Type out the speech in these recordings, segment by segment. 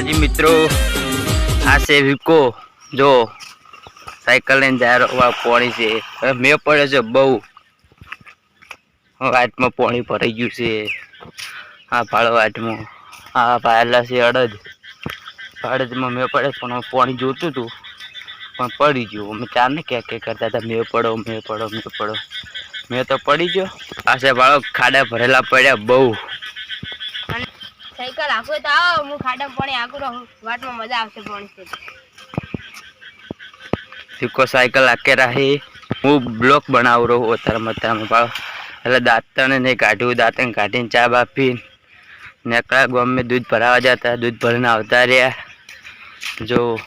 માતાજી મિત્રો, આ છે વિકો. જો સાયકલ લઈને વા પોણી છે. મેં પડે છે બહુ. વાટમાં પોણી ભરાઈ ગયું છે. આ ભાડો વાટમાં. આ ભાયેલા છે અડદ. અડદમાં મેં પડે પણ પોણી જોતું હતું. પણ પડી ગયું. અમે ચાર ને ક્યાં ક્યાં કરતા હતા. મેં પડો મેં પડો મેં પડો. મેં તો પડી ગયો. પાસે ભાળો ખાડા ભરેલા પડ્યા બહુ. સાયકલ આખું તો આવો, હું ખાડા પાણી આખું રહું. વાટમાં મજા આવશે પાણી સિક્કો સાયકલ આકે રાહી. હું બ્લોક બનાવું રહું અત્યારે મતામાં. ભાવ, એટલે દાંતણ ને કાઢ્યું દાંતને કાઢીને ચા બાપી નેકળા ગમે દૂધ ભરાવા જતા, દૂધ ભરીને આવતા રહ્યા. જો.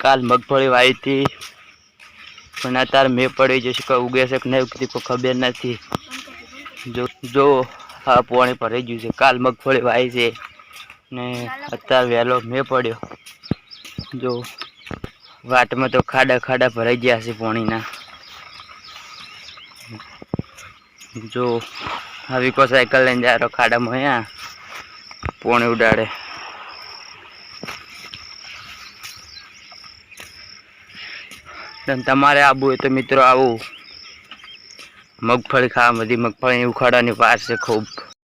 કાલ મગફળી વાવી હતી. પણ અત્યારે મેં પડી જશે કે ઉગે છે કે નહીં, ઉગતી કોઈ ખબર નથી. જો જો હા પાણી ભરાઈ ગયું છે, કાલ મગફળી વાવી છે. ને અત્યારે વહેલો મેં પડ્યો. જો, વાટમાં તો ખાડા ખાડા ભરાઈ ગયા છે પાણીના. જો આવી કો સાયકલ લઈને જાય ખાડામાં અહીંયા પાણી ઉડાડે. તમારે આવવું હોય તો મિત્રો આવું મગફળી ખાવા બધી મગફળી ઉખાડવાની પાસે ખૂબ.